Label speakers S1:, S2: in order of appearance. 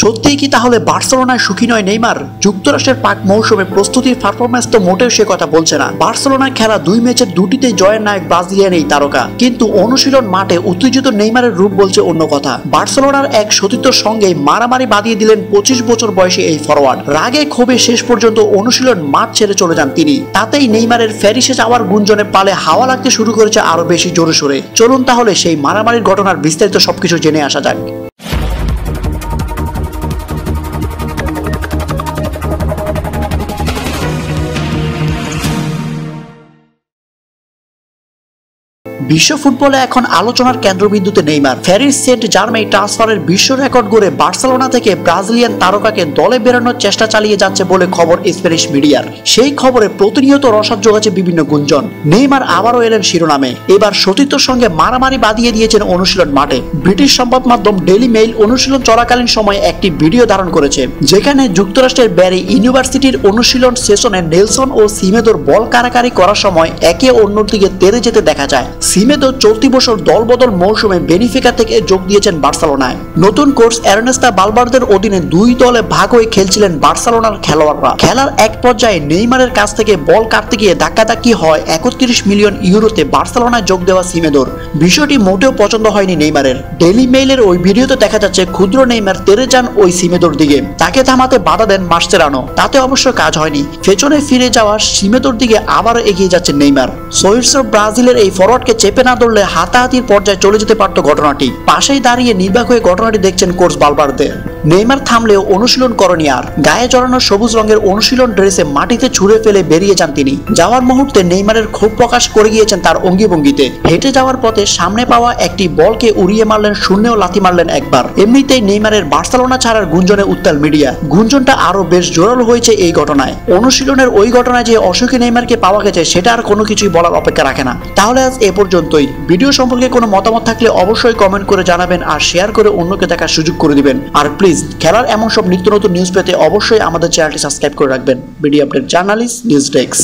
S1: সত্যিই কি তাহলে বার্সেলোনায় সুখী নয় নেইমার? যুক্তরাষ্ট্রের পাক মৌসুমে প্রস্তুতির পারফরমেন্স তো মোটেও সে কথা বলছে না। বার্সেলোনায় খেলা দুই ম্যাচের দুটিতে জয়ের নায়ক ব্রাজিলিয়ান এই তারকা। কিন্তু অনুশীলন মাঠে উত্তেজিত নেইমারের রূপ বলছে অন্য কথা। বার্সেলোনার এক সতীর্থর সঙ্গে মারামারি বাঁধিয়ে দিলেন পঁচিশ বছর বয়সী এই ফরওয়ার্ড রাগে ক্ষোভে শেষ পর্যন্ত অনুশীলন মাঠ ছেড়ে চলে যান তিনি। তাতেই নেইমারের ফ্যারিসে যাওয়ার গুঞ্জনে পালে হাওয়া লাগতে শুরু করেছে আরও বেশি জোরে সোরে। চলুন তাহলে সেই মারামারির ঘটনার বিস্তারিত সবকিছু জেনে আসা যাক। বিশ্ব ফুটবলে এখন আলোচনার কেন্দ্রবিন্দুতে নেইমার। ফ্যারিস সেন্ট জার্মাই ট্রান্সফারের বিশ্ব রেকর্ড গড়ে বার্সেলোনা থেকে ব্রাজিলিয়ান তারকাকে দলে বেরোনোর চেষ্টা চালিয়ে যাচ্ছে বলে খবর স্প্যানিশ মিডিয়ার। সেই খবরে প্রতিনিয়ত রসাদ যোগাচ্ছে বিভিন্ন গুঞ্জন। নেইমার আবারও এলেন শিরোনামে। এবার সতীর্থর সঙ্গে মারামারি বাঁধিয়ে দিয়েছেন অনুশীলন মাঠে। ব্রিটিশ সংবাদ মাধ্যম ডেলি মেইল অনুশীলন চলাকালীন সময়ে একটি ভিডিও ধারণ করেছে, যেখানে যুক্তরাষ্ট্রের ব্যারি ইউনিভার্সিটির অনুশীলন সেশনে নেলসন ও সিমেদোর বল কারাকারি করার সময় একে অন্যর দিকে তেরে যেতে দেখা যায়। সিমেদো চলতি বছর দলবদল মৌসুমে বেনিফিকা থেকে যোগ দিয়েছেন বার্সেলোনায়। নতুন কোর্স অ্যারনেস্তা বালবার্দের অধীনে দুই দলে ভাগ হয়ে খেলছিলেন বার্সেলোনার খেলোয়াড়রা। খেলার এক পর্যায়ে নেইমারের কাছ থেকে বল কাটতে গিয়ে ধাক্কাধাক্কি হয় একত্রিশ মিলিয়ন ইউরোতে বার্সেলোনায় যোগ দেওয়া সিমেদোর বিষয়টি মোটেও পছন্দ হয়নি নেইমারের। ডেলি মেইলের ওই ভিডিওতে দেখা যাচ্ছে ক্ষুদ্র নেইমার তেরে যান ওই সিমেদোর দিকে। তাকে থামাতে বাধা দেন মার্চেরানো তাতে অবশ্য কাজ হয়নি। পেছনে ফিরে যাওয়া সিমেদোর দিকে আবারও এগিয়ে যাচ্ছে নেইমার। সোহির্স ব্রাজিলের এই ফরওয়ার্ডকে চেপে না ধরলে হাতাহাতির পর্যায়ে চলে যেতে পারত ঘটনাটি। পাশেই দাঁড়িয়ে নির্বাক হয়ে ঘটনাটি দেখছেন কোর্স বালবারদে। নেইমার থামলেও অনুশীলন করনি আর। গায়ে জড়ানো সবুজ রঙের অনুশীলন ড্রেসে মাটিতে ছুঁড়ে ফেলে বেরিয়ে যান তিনি। যাওয়ার মুহূর্তে নেইমারের ক্ষোভ প্রকাশ করে গিয়েছেন তার অঙ্গিভঙ্গিতে। হেঁটে যাওয়ার পথে সামনে পাওয়া একটি বলকে উড়িয়ে মারলেন, শূন্যেও লাথি মারলেন একবার। এমনিতেই নেইমারের বার্সেলোনা ছাড়ার গুঞ্জনে উত্তাল মিডিয়া। গুঞ্জনটা আরও বেশ জোরালো হয়েছে এই ঘটনায়। অনুশীলনের ওই ঘটনায় যে অসুখী নেইমারকে পাওয়া গেছে, সেটা আর কোনো কিছুই বলার অপেক্ষা রাখে না। তাহলে আজ এ পর্যন্তই। ভিডিও সম্পর্কে কোনো মতামত থাকলে অবশ্যই কমেন্ট করে জানাবেন আর শেয়ার করে অন্যকে দেখার সুযোগ করে দিবেন। আর প্লিজ, খেলার এমন সব নিত্য নতুন নিউজ পেতে অবশ্যই আমাদের চ্যানেলটি সাবস্ক্রাইব করে রাখবেন। Video update journalist, news desk.